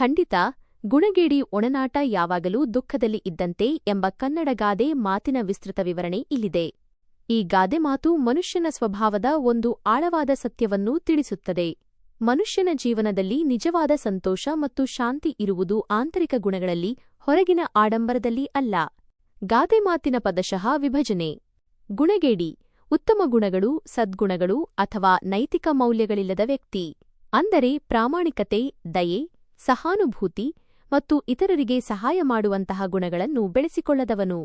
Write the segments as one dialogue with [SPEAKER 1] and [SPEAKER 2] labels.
[SPEAKER 1] ಖಂಡಿತ, ಗುಣಗೇಡಿ ಒಣನಾಟ ಯಾವಾಗಲೂ ದುಃಖದಲ್ಲಿ ಇದ್ದಂತೆ ಎಂಬ ಕನ್ನಡ ಗಾದೆ ಮಾತಿನ ವಿಸ್ತೃತ ವಿವರಣೆ ಇಲ್ಲಿದೆ. ಈ ಗಾದೆ ಮಾತು ಮನುಷ್ಯನ ಸ್ವಭಾವದ ಒಂದು ಆಳವಾದ ಸತ್ಯವನ್ನು ತಿಳಿಸುತ್ತದೆ. ಮನುಷ್ಯನ ಜೀವನದಲ್ಲಿ ನಿಜವಾದ ಸಂತೋಷ ಮತ್ತು ಶಾಂತಿ ಇರುವುದು ಆಂತರಿಕ ಗುಣಗಳಲ್ಲಿ ಹೊರಗಿನ ಆಡಂಬರದಲ್ಲಿ ಅಲ್ಲ. ಗಾದೆ ಮಾತಿನ ಪದಶಃ ವಿಭಜನೆ. ಗುಣಗೇಡಿ, ಉತ್ತಮ ಗುಣಗಳು, ಸದ್ಗುಣಗಳು ಅಥವಾ ನೈತಿಕ ಮೌಲ್ಯಗಳಿಲ್ಲದ ವ್ಯಕ್ತಿ. ಅಂದರೆ ಪ್ರಾಮಾಣಿಕತೆ, ದಯೆ ಸಹಾನುಭೂತಿ ಮತ್ತು ಇತರರಿಗೆ ಸಹಾಯ ಮಾಡುವಂತಹ ಗುಣಗಳನ್ನು ಬೆಳೆಸಿಕೊಳ್ಳದವನು.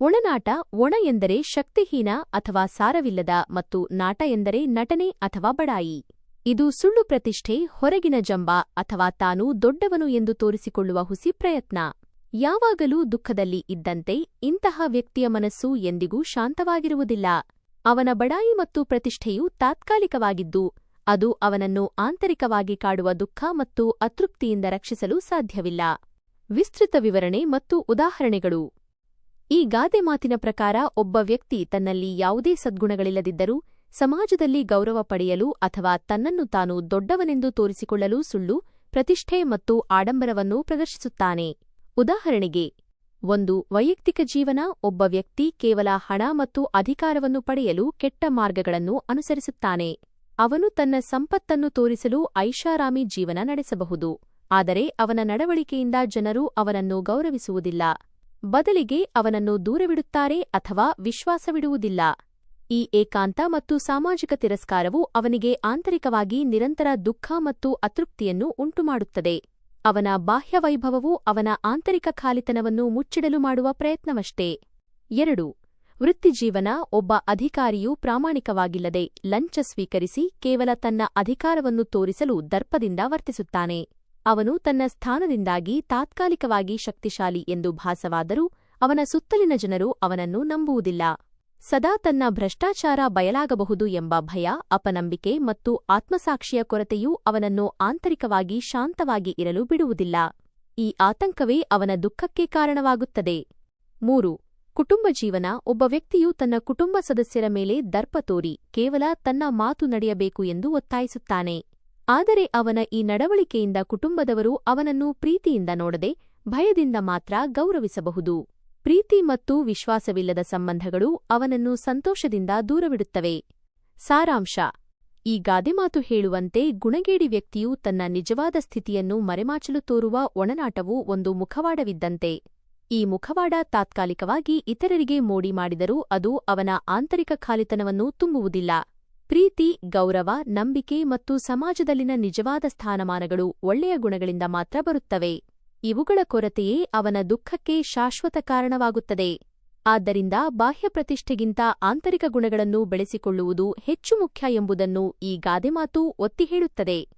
[SPEAKER 1] ಒಣನಾಟ ಒಣ ಎಂದರೆ ಶಕ್ತಿಹೀನ ಅಥವಾ ಸಾರವಿಲ್ಲದ ಮತ್ತು ನಾಟ ಎಂದರೆ ನಟನೆ ಅಥವಾ ಬಡಾಯಿ. ಇದು ಸುಳ್ಳು ಪ್ರತಿಷ್ಠೆ, ಹೊರಗಿನ ಜಂಬ ಅಥವಾ ತಾನು ದೊಡ್ಡವನು ಎಂದು ತೋರಿಸಿಕೊಳ್ಳುವ ಹುಸಿ ಪ್ರಯತ್ನ. ಯಾವಾಗಲೂ ದುಃಖದಲ್ಲಿ ಇದ್ದಂತೆ ಇಂತಹ ವ್ಯಕ್ತಿಯ ಮನಸ್ಸು ಎಂದಿಗೂ ಶಾಂತವಾಗಿರುವುದಿಲ್ಲ. ಅವನ ಬಡಾಯಿ ಮತ್ತು ಪ್ರತಿಷ್ಠೆಯು ತಾತ್ಕಾಲಿಕವಾಗಿದ್ದು ಅದು ಅವನನ್ನು ಆಂತರಿಕವಾಗಿ ಕಾಡುವ ದುಃಖ ಮತ್ತು ಅತೃಪ್ತಿಯಿಂದ ರಕ್ಷಿಸಲು ಸಾಧ್ಯವಿಲ್ಲ. ವಿಸ್ತೃತ ವಿವರಣೆ ಮತ್ತು ಉದಾಹರಣೆಗಳು. ಈ ಗಾದೆ ಮಾತಿನ ಪ್ರಕಾರ ಒಬ್ಬ ವ್ಯಕ್ತಿ ತನ್ನಲ್ಲಿ ಯಾವುದೇ ಸದ್ಗುಣಗಳಿಲ್ಲದಿದ್ದರೂ ಸಮಾಜದಲ್ಲಿ ಗೌರವ ಪಡೆಯಲು ಅಥವಾ ತನ್ನನ್ನು ತಾನು ದೊಡ್ಡವನೆಂದು ತೋರಿಸಿಕೊಳ್ಳಲು ಸುಳ್ಳು, ಪ್ರತಿಷ್ಠೆ ಮತ್ತು ಆಡಂಬರವನ್ನು ಪ್ರದರ್ಶಿಸುತ್ತಾನೆ. ಉದಾಹರಣೆಗೆ, ಒಂದು ವೈಯಕ್ತಿಕ ಜೀವನ ಒಬ್ಬ ವ್ಯಕ್ತಿ ಕೇವಲ ಹಣ ಮತ್ತು ಅಧಿಕಾರವನ್ನು ಪಡೆಯಲು ಕೆಟ್ಟ ಮಾರ್ಗಗಳನ್ನು ಅನುಸರಿಸುತ್ತಾನೆ. ಅವನು ತನ್ನ ಸಂಪತ್ತನ್ನು ತೋರಿಸಲು ಐಷಾರಾಮಿ ಜೀವನ ನಡೆಸಬಹುದು, ಆದರೆ ಅವನ ನಡವಳಿಕೆಯಿಂದ ಜನರು ಅವನನ್ನು ಗೌರವಿಸುವುದಿಲ್ಲ, ಬದಲಿಗೆ ಅವನನ್ನು ದೂರವಿಡುತ್ತಾರೆ ಅಥವಾ ವಿಶ್ವಾಸವಿಡುವುದಿಲ್ಲ. ಈ ಏಕಾಂತ ಮತ್ತು ಸಾಮಾಜಿಕ ತಿರಸ್ಕಾರವು ಅವನಿಗೆ ಆಂತರಿಕವಾಗಿ ನಿರಂತರ ದುಃಖ ಮತ್ತು ಅತೃಪ್ತಿಯನ್ನು ಉಂಟುಮಾಡುತ್ತದೆ. ಅವನ ಬಾಹ್ಯ ವೈಭವವು ಅವನ ಆಂತರಿಕ ಖಾಲಿತನವನ್ನು ಮುಚ್ಚಿಡಲು ಮಾಡುವ ಪ್ರಯತ್ನವಷ್ಟೇ. ಎರಡು ವೃತ್ತಿಜೀವನ ಒಬ್ಬ ಅಧಿಕಾರಿಯು ಪ್ರಾಮಾಣಿಕವಾಗಿಲ್ಲದೆ ಲಂಚ ಸ್ವೀಕರಿಸಿ ಕೇವಲ ತನ್ನ ಅಧಿಕಾರವನ್ನು ತೋರಿಸಲು ದರ್ಪದಿಂದ ವರ್ತಿಸುತ್ತಾನೆ. ಅವನು ತನ್ನ ಸ್ಥಾನದಿಂದಾಗಿ ತಾತ್ಕಾಲಿಕವಾಗಿ ಶಕ್ತಿಶಾಲಿ ಎಂದು ಭಾಸವಾದರೂ ಅವನ ಸುತ್ತಲಿನ ಜನರು ಅವನನ್ನು ನಂಬುವುದಿಲ್ಲ. ಸದಾ ತನ್ನ ಭ್ರಷ್ಟಾಚಾರ ಬಯಲಾಗಬಹುದು ಎಂಬ ಭಯ, ಅಪನಂಬಿಕೆ ಮತ್ತು ಆತ್ಮಸಾಕ್ಷಿಯ ಕೊರತೆಯು ಅವನನ್ನು ಆಂತರಿಕವಾಗಿ ಶಾಂತವಾಗಿ ಇರಲು ಬಿಡುವುದಿಲ್ಲ. ಈ ಆತಂಕವೇ ಅವನ ದುಃಖಕ್ಕೆ ಕಾರಣವಾಗುತ್ತದೆ. ಮೂರು ಕುಟುಂಬ ಜೀವನ, ಒಬ್ಬ ವ್ಯಕ್ತಿಯು ತನ್ನ ಕುಟುಂಬ ಸದಸ್ಯರ ಮೇಲೆ ದರ್ಪ ತೋರಿ ಕೇವಲ ತನ್ನ ಮಾತು ನಡೆಯಬೇಕು ಎಂದು ಒತ್ತಾಯಿಸುತ್ತಾನೆ. ಆದರೆ ಅವನ ಈ ನಡವಳಿಕೆಯಿಂದ ಕುಟುಂಬದವರು ಅವನನ್ನು ಪ್ರೀತಿಯಿಂದ ನೋಡದೆ, ಭಯದಿಂದ ಮಾತ್ರ ಗೌರವಿಸಬಹುದು. ಪ್ರೀತಿ ಮತ್ತು ವಿಶ್ವಾಸವಿಲ್ಲದ ಸಂಬಂಧಗಳು ಅವನನ್ನು ಸಂತೋಷದಿಂದ ದೂರವಿಡುತ್ತವೆ. ಸಾರಾಂಶ. ಈ ಗಾದೆಮಾತು ಹೇಳುವಂತೆ ಗುಣಗೇಡಿ ವ್ಯಕ್ತಿಯು ತನ್ನ ನಿಜವಾದ ಸ್ಥಿತಿಯನ್ನು ಮರೆಮಾಚಲು ತೋರುವ ಒಣನಾಟವು ಒಂದು ಮುಖವಾಡವಿದ್ದಂತೆ. ಈ ಮುಖವಾಡ ತಾತ್ಕಾಲಿಕವಾಗಿ ಇತರರಿಗೆ ಮೋಡಿ ಮಾಡಿದರೂ ಅದು ಅವನ ಆಂತರಿಕ ಖಾಲಿತನವನ್ನು ತುಂಬುವುದಿಲ್ಲ. ಪ್ರೀತಿ, ಗೌರವ, ನಂಬಿಕೆ ಮತ್ತು ಸಮಾಜದಲ್ಲಿನ ನಿಜವಾದ ಸ್ಥಾನಮಾನಗಳು ಒಳ್ಳೆಯ ಗುಣಗಳಿಂದ ಮಾತ್ರ ಬರುತ್ತವೆ. ಇವುಗಳ ಕೊರತೆಯೇ ಅವನ ದುಃಖಕ್ಕೆ ಶಾಶ್ವತ ಕಾರಣವಾಗುತ್ತದೆ. ಆದ್ದರಿಂದ ಬಾಹ್ಯ ಪ್ರತಿಷ್ಠೆಗಿಂತ ಆಂತರಿಕ ಗುಣಗಳನ್ನು ಬೆಳೆಸಿಕೊಳ್ಳುವುದು ಹೆಚ್ಚು ಮುಖ್ಯ ಎಂಬುದನ್ನು ಈ ಗಾದೆಮಾತು ಒತ್ತಿ ಹೇಳುತ್ತದೆ.